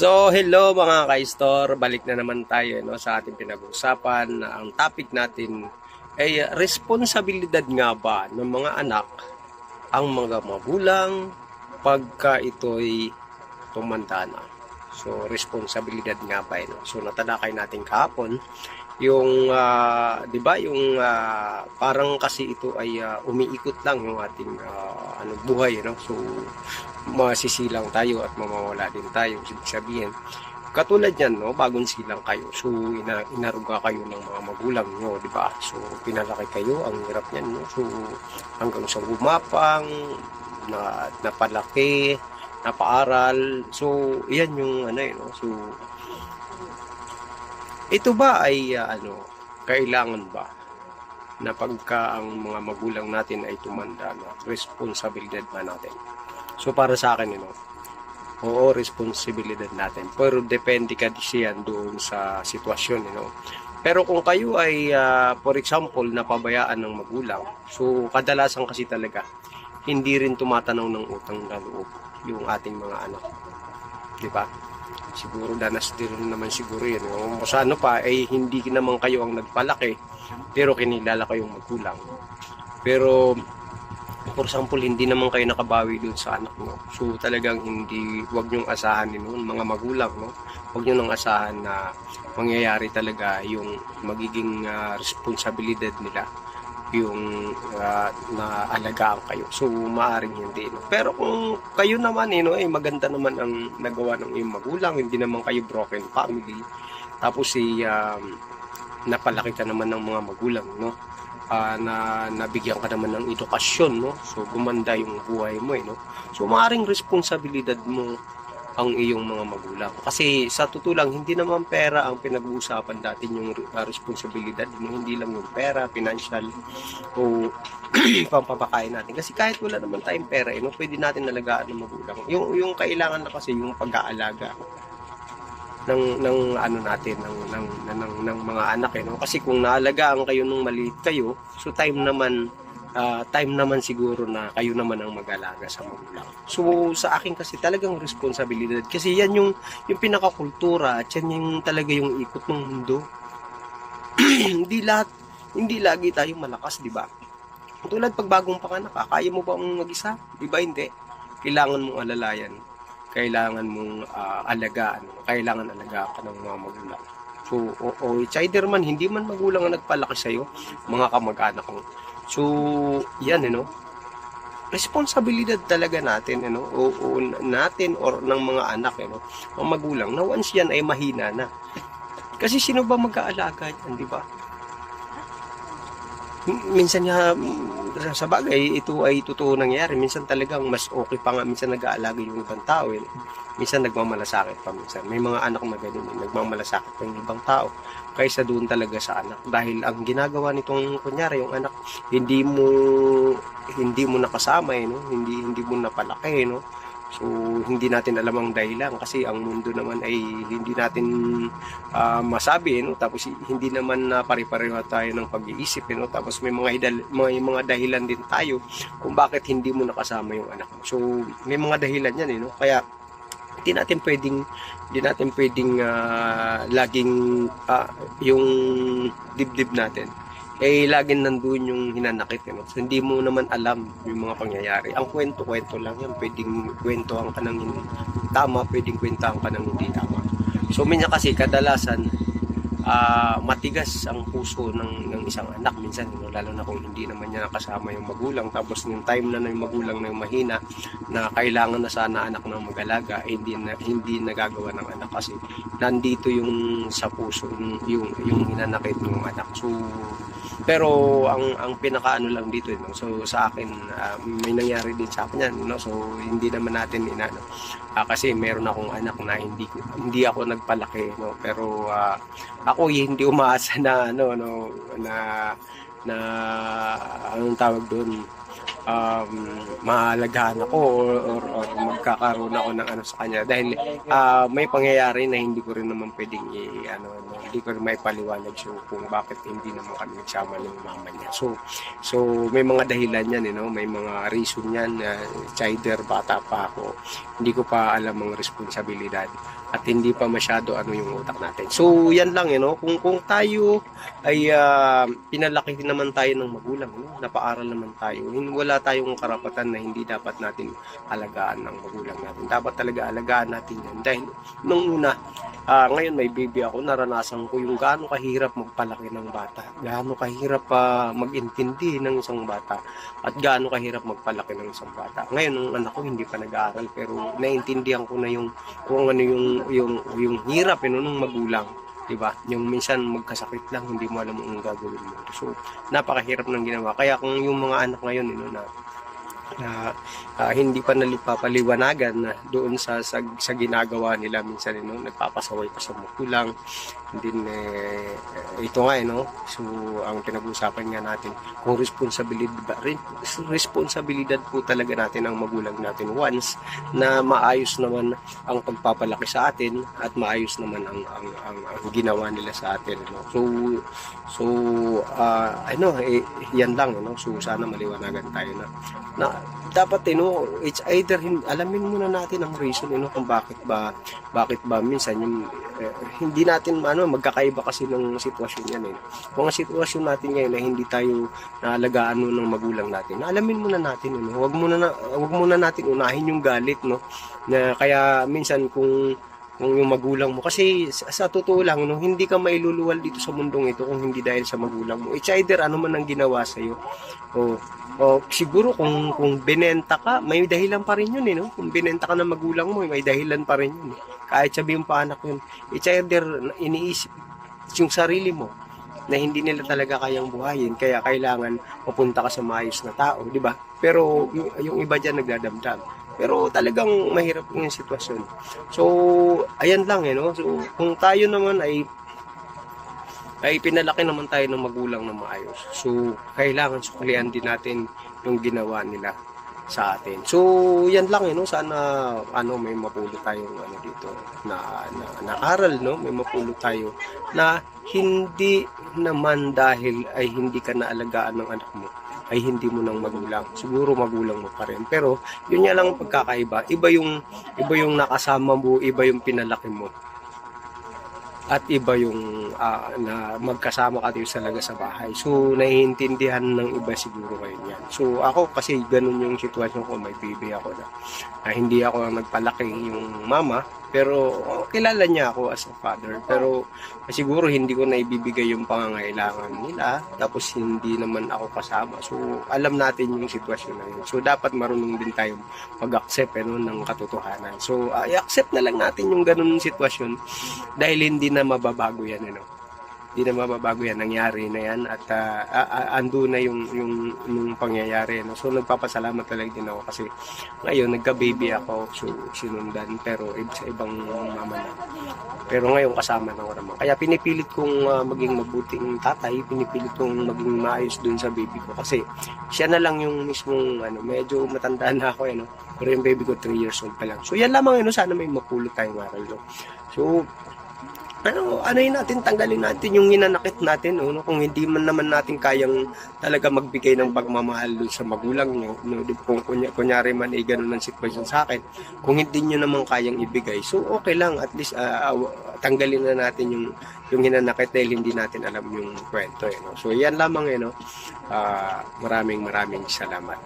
So, hello mga ka-store. Balik na naman tayo no, sa ating pinag-uusapan. Ang topic natin ay responsibilidad nga ba ng mga anak ang mga magulang pagka ito'y tumanda na. So, responsibilidad nga ba ino? So, natalakay natin kahapon yung, ah, di ba, yung ah, parang kasi ito ay ah, umiikot lang yung ating ah, ano, buhay. No? So, masisilang tayo at mamawala din tayo. Ibig sabihin, katulad yan, no, bagong silang kayo. So, ina, inaruga kayo ng mga magulang nyo, di ba? So, pinalaki kayo, ang hirap niyan, no? So, hanggang sa gumapang, na, napalaki, napaaral. So, yan yung ano, eh, no? So, ito ba ay, ah, ano, kailangan ba na pagka ang mga magulang natin ay tumanda na responsibilidad ba natin? So para sa akin, know, oo, responsibilidad natin. Pero depende ka siyan doon sa sitwasyon, you know. Pero kung kayo ay, ah, for example, napabayaan ng magulang, so kadalasan kasi talaga, hindi rin tumatanaw ng utang na loob yung ating mga anak. Di ba? Siguro danas din naman siguro yun. Kung sa ano pa, ay hindi naman kayo ang nagpalaki, pero kinilala kayong magulang. Pero for example, hindi naman kayo nakabawi doon sa anak mo. So talagang hindi, wag niyong asahan din noon, mga magulang, no? Wag niyo nang asahan na mangyayari talaga yung magiging ah, responsibilidad nila yung ah, na alagaan kayo. So maaring hindi. No? Pero kung kayo naman eh, no, eh, maganda naman ang nagawa ng iyong magulang, hindi naman kayo broken family. Tapos si um, napalaki ka naman ng mga magulang, no? Ah, na nabigyan ka naman ng edukasyon, no? So, gumanda yung buhay mo, eh, no? So, maaring responsibilidad mo ang iyong mga magulang. Kasi sa totoo lang, hindi naman pera ang pinag-uusapan natin yung ah, responsibilidad. Hindi lang yung pera, financial, o pampapakain natin. Kasi kahit wala naman tayong pera, eh, no, pwede natin nalagaan ng magulang. Yung, yung kailangan na kasi yung pag-aalaga ng ng ano natin ng ng ng, ng mga anak eh no kasi kung naalagaan kayo nung maliit kayo so time naman ah, time naman siguro na kayo naman ang mag-alaga sa magulang. So sa akin kasi talagang responsibilidad. Kasi yan yung yung pinakakultura at yan yung talaga yung ikot ng mundo. Hindi lahat hindi lagi tayo malakas di ba? Tulad pag bagong panganak ka, kaya mo ba ang mag-isa? Di ba? Hindi. Kailangan mong alalayan. Kailangan mong ah, alagaan, kailangan alagaan ka ng mga magulang. So, o, o it's either man, hindi man magulang ang nagpalaki sa'yo, mga kamag-anak mo. So, yan, know, responsibilidad talaga natin, know, o, o natin or ng mga anak, know, ang magulang, na once yan ay mahina na. Kasi sino ba mag-aalaga yan, di ba? Minsan nga mm, sa bagay ito ay totoo nangyari minsan talagang mas okay pa nga minsan nag-aalaga yung ibang tao eh. minsan nagmamalasakit pa minsan may mga anak na ganun eh, nagmamalasakit pa yung ibang tao kaysa doon talaga sa anak dahil ang ginagawa nitong kunyari yung anak hindi mo hindi mo nakasama eh, no? hindi hindi mo napalaki eh, no So, hindi natin alam ang dahilan kasi ang mundo naman ay hindi natin ah, masabi, no? Tapos hindi naman na pare-pareho tayo ng pag-iisip, eh, no? Tapos may mga, idal- may mga dahilan din tayo kung bakit hindi mo nakasama yung anak mo. So, may mga dahilan yan, eh, no? Kaya hindi natin pwedeng hindi natin pwedeng ah, laging ah, yung dibdib natin eh laging nandun yung hinanakit eh, no? so, hindi mo naman alam yung mga pangyayari ang kwento-kwento lang yan pwedeng kwentuhan ka ng tama pwedeng kwentuhan ka ng hindi tama so minsan kasi kadalasan ah, matigas ang puso ng, ng isang anak. Minsan no? lalo na kung hindi naman niya nakasama yung magulang. Tapos yung time na na magulang na yung mahina na kailangan na sana anak ng mag-alaga eh, hindi na hindi nagagawa ng anak. Kasi nandito yung sa puso yung yung, yung hinanakit ng anak. So pero ang ang pinakaano lang dito no? So sa akin ah, may nangyari din sa akin yan no? So hindi naman natin inano Ah, kasi meron akong anak na hindi hindi ako nagpalaki no? Pero ah, ako eh, hindi umaasa na ano no na na anong tawag doon um, maalagaan ako or, or, or magkakaroon ako ng ano sa kanya dahil ah, may pangyayari na hindi ko rin naman pwedeng i, ano, ano, hindi ko rin may paliwanag so kung bakit hindi naman kami nagsama ng mama niya. So, so may mga dahilan yan, you know? may mga reason yan. Uh, either bata pa ako, hindi ko pa alam ang responsibilidad at hindi pa masyado ano yung utak natin. So, yan lang, you know? kung, kung tayo ay ah, pinalaki naman tayo ng magulang, no? napaaral naman tayo, wala tayong karapatan na hindi dapat natin alagaan ng magulang natin. Dapat talaga alagaan natin yan. Dahil nung una, ah, ngayon may baby ako, naranasan ko yung gaano kahirap magpalaki ng bata, gaano kahirap pa mag-intindi ng isang bata, at gaano kahirap magpalaki ng isang bata. Ngayon, nung anak ko hindi pa nag-aaral, pero naiintindihan ko na yung kung ano yung yung yung hirap yun nung magulang. 'di ba? Yung minsan magkasakit lang, hindi mo alam ang gagawin mo. So, napakahirap ng ginawa. Kaya kung yung mga anak ngayon, you know, na na ah, hindi pa nalipapaliwanagan na doon sa, sa sa ginagawa nila minsan you know, nagpapasaway pa sa magulang. Din eh, ito nga eh, no? So ang pinag-uusapan nga natin kung responsibilidad ba responsibilidad po talaga natin ang magulang natin once na maayos naman ang pagpapalaki sa atin at maayos naman ang ang, ang, ang ginawa nila sa atin no? So so ah, ano eh, yan lang no? So sana maliwanagan tayo na na dapat eh, no, it's either alamin muna natin ang reason eh, no, kung bakit ba bakit ba minsan yung eh, hindi natin ano magkakaiba kasi ng sitwasyon yan eh. Kung ang sitwasyon natin ngayon na hindi tayo naalagaan mo ng magulang natin, alamin muna natin eh, no. Huwag muna na huwag muna natin unahin yung galit no. Na kaya minsan kung kung yung magulang mo. Kasi sa, totoo lang no hindi ka mailuluwal dito sa mundong ito kung hindi dahil sa magulang mo. It's either ano man ang ginawa sa iyo o o siguro kung kung binenta ka may dahilan pa rin yun eh no? Kung binenta ka ng magulang mo may dahilan pa rin yun eh. kahit sabihin pa anak yun it's either iniisip yung sarili mo na hindi nila talaga kayang buhayin kaya kailangan mapunta ka sa maayos na tao di ba? Pero yung iba diyan nagdadamdam pero talagang mahirap yung sitwasyon so ayan lang eh no so kung tayo naman ay ay pinalaki naman tayo ng magulang na maayos. So, kailangan suklian din natin yung ginawa nila sa atin. So, yan lang eh, no? Sana, ano, may mapulot tayong, ano, dito, na, na, na aral, no? May mapulot tayo na hindi naman dahil ay hindi ka naalagaan ng anak mo ay hindi mo nang magulang. Siguro magulang mo pa rin. Pero, yun nga lang ang pagkakaiba. Iba yung, iba yung nakasama mo, iba yung pinalaki mo at iba yung ah, na magkasama ka dito talaga sa bahay. So, naiintindihan ng iba siguro ngayon yan. So, ako kasi ganun yung sitwasyon ko, may baby ako na, na hindi ako ang nagpalaki yung mama, pero oh, kilala niya ako as a father. Pero siguro hindi ko na ibibigay yung pangangailangan nila, tapos hindi naman ako kasama. So, alam natin yung sitwasyon na yun. So, dapat marunong din tayong mag-accept eh, no, ng katotohanan. So, ah, i-accept na lang natin yung ganun sitwasyon dahil hindi na mababago yan ano hindi na mababago yan nangyari na yan at ah, ah, ah, ando na yung yung yung pangyayari no? So nagpapasalamat talaga din ako kasi ngayon nagka baby ako so sinundan pero sa ibang mama na. Pero ngayon kasama na ko naman. Kaya pinipilit kong ah, maging mabuting tatay pinipilit kong maging maayos dun sa baby ko kasi siya na lang yung mismong ano medyo matanda na ako eh no? Pero yung baby ko 3 years old pa lang. So yan lamang ano sana may mapulot tayong aral no? So ano, ano yun natin, tanggalin natin yung hinanakit natin, no? no? Kung hindi man naman natin kayang talaga magbigay ng pagmamahal dun sa magulang nyo, no? Kung kunya, kunyari man ay ganun ang sitwasyon sa akin, kung hindi nyo naman kayang ibigay, so okay lang, at least ah, tanggalin na natin yung yung hinanakit dahil hindi natin alam yung kwento, eh, no? So yan lamang, eh, no? Ah, maraming maraming salamat.